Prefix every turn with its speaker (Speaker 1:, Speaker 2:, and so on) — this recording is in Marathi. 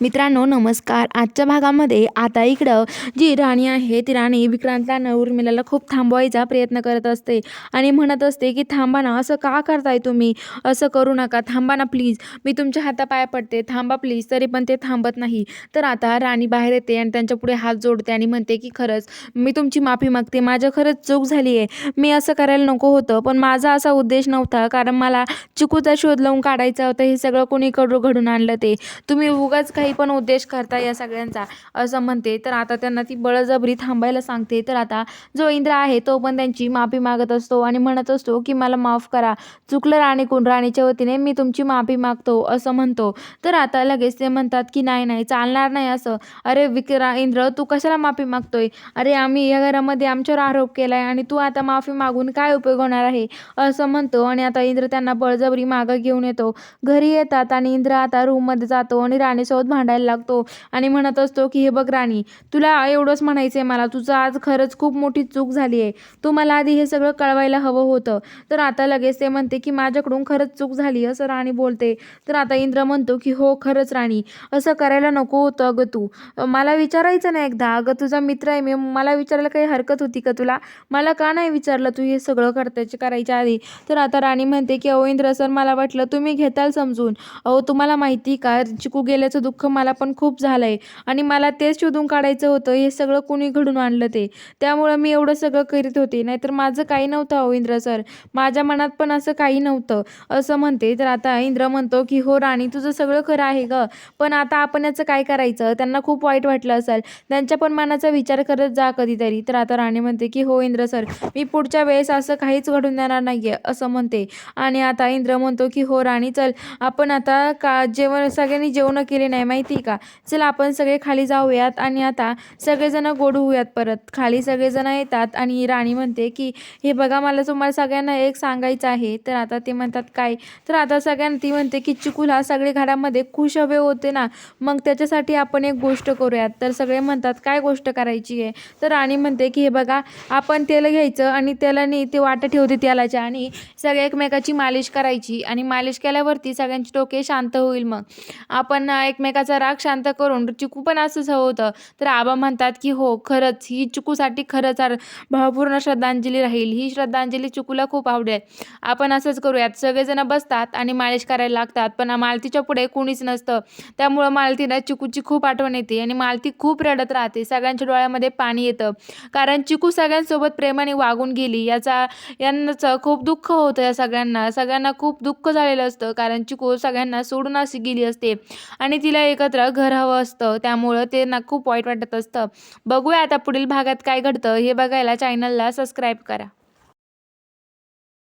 Speaker 1: मित्रांनो नमस्कार. आजच्या भागामध्ये आता इकडं जी राणी आहे ती राणी विक्रांतला न उर्मिलाला खूप थांबवायचा प्रयत्न करत असते आणि म्हणत असते की थांबा ना असं का करताय तुम्ही? असं करू नका. थांबा ना प्लीज. मी तुमच्या हातापाया पडते. थांबा प्लीज. तरी पण ते थांबत नाही. तर आता राणी बाहेर येते आणि त्यांच्या पुढे हात जोडते आणि म्हणते की खरंच मी तुमची माफी मागते. माझं खरंच चूक झाली आहे. मी असं करायला नको होतं पण माझा असा उद्देश नव्हता. कारण मला चिकूचा शोध लावून काढायचा होता. हे सगळं कोणी कडू घडून आणलं ते. तुम्ही उगाच काही पण उद्देश करता या सगळ्यांचा. असं म्हणते. तर आता त्यांना ती बळजबरी थांबायला सांगते. तर आता जो इंद्र आहे तो पण त्यांची माफी मागत असतो आणि म्हणत असतो की मला माफ करा. चुकलं राणीकून राणीच्या वतीने मी तुमची माफी मागतो असं म्हणतो. तर आता लगेच ते म्हणतात की नाही नाही चालणार नाही असं. अरे विक्रा इंद्र तू कशाला माफी मागतोय? अरे आम्ही या घरामध्ये आमच्यावर आरोप केला आहे आणि तू आता माफी मागून काय उपयोग होणार आहे? असं म्हणतो आणि आता इंद्र त्यांना बळजबरी मागं घेऊन येतो. घरी येतात आणि इंद्र आता रूममध्ये जातो आणि राणीसोबत भांडायला लागतो आणि म्हणत असतो की हे बघ राणी तुला एवढंच म्हणायचं आहे मला. तुझं आज खरंच खूप मोठी चूक झाली आहे. तू मला आधी हे सगळं कळवायला हवं होतं. तर आता लगेच ते म्हणते की माझ्याकडून खरंच चूक झाली. असं राणी बोलते. तर आता इंद्र म्हणतो की हो खरंच राणी असं करायला नको होतं अगं तू. मला विचारायचं नाही एकदा. अगं तुझा मित्र आहे. मी मला विचारायला काही हरकत होती का तुला? मला का नाही विचारलं तू हे सगळं करतायचे करायच्या आधी? तर आता राणी म्हणते की अहो इंद्र सर मला वाटलं तुम्ही घेताल समजून. अहो तुम्हाला माहिती का? चिकू गेल्याचं दुःख मला पण खूप झालं आहे आणि मला तेच शोधून काढायचं होतं हे सगळं कुणी घडून आणलं ते. त्यामुळं मी एवढं सगळं करीत होते. नाहीतर माझं काही नव्हतं हो इंद्र सर. माझ्या मनात पण असं काही नव्हतं. असं म्हणते तर आता इंद्र म्हणतो की हो राणी तुझं सगळं खरं आहे ग. पण आता आपण याचं काय करायचं? त्यांना खूप वाईट वाटलं असेल. त्यांच्या पण मनाचा विचार करत जा कधीतरी. तर आता राणी म्हणते की हो इंद्र सर मी पुढच्या वेळेस असं काहीच घडून देणार नाही आहे असं म्हणते. आणि आता इंद्र म्हणतो की हो राणी चल. आपण आता का जेवण सगळ्यांनी जेवणं केले नाही. माहिती का? चला आपण सगळे खाली जाऊयात आणि आता सगळेजण गोड होऊयात परत. खाली सगळेजण येतात आणि राणी म्हणते की हे बघा मला तुम्हाला सगळ्यांना एक सांगायचं आहे. तर आता ते म्हणतात काय? तर आता सगळ्यांना ती म्हणते की चिकूला सगळे घरामध्ये खुश हवे होते ना. मग त्याच्यासाठी आपण एक गोष्ट करूयात. तर सगळे म्हणतात काय गोष्ट करायची आहे? तर राणी म्हणते की हे बघा आपण तेल घ्यायचं आणि तेलाने ते वाटं ठेवते तेलाच्या आणि सगळ्या एकमेकाची मालिश करायची आणि मालिश केल्यावरती सगळ्यांचे डोके शांत होईल मग. आपण एकमेका एकमेकाचा राग शांत करून चिकू पण असंच हवं होतं. तर आबा म्हणतात की हो खरंच. ही चिकूसाठी खरंच भावपूर्ण श्रद्धांजली राहील. ही श्रद्धांजली चिकूला खूप आवडेल. आपण असंच करूयात. सगळेजण बसतात आणि मालिश करायला लागतात. पण मालतीच्या पुढे कोणीच नसतं. त्यामुळं मालतीला चिकूची खूप आठवण येते आणि मालती खूप रडत राहते. सगळ्यांच्या डोळ्यामध्ये पाणी येतं. कारण चिकू सगळ्यांसोबत प्रेमाने वागून गेली. याचा यांचं खूप दुःख होतं या सगळ्यांना. सगळ्यांना खूप दुःख झालेलं असतं. कारण चिकू सगळ्यांना सोडून अशी गेली असते. आणि तिला एकत्र घर हवं असतं. त्यामुळं ते ना खूप वाईट वाटत असतं. बघूया आता पुढील भागात काय घडतं. हे बघायला चॅनलला सबस्क्राईब करा.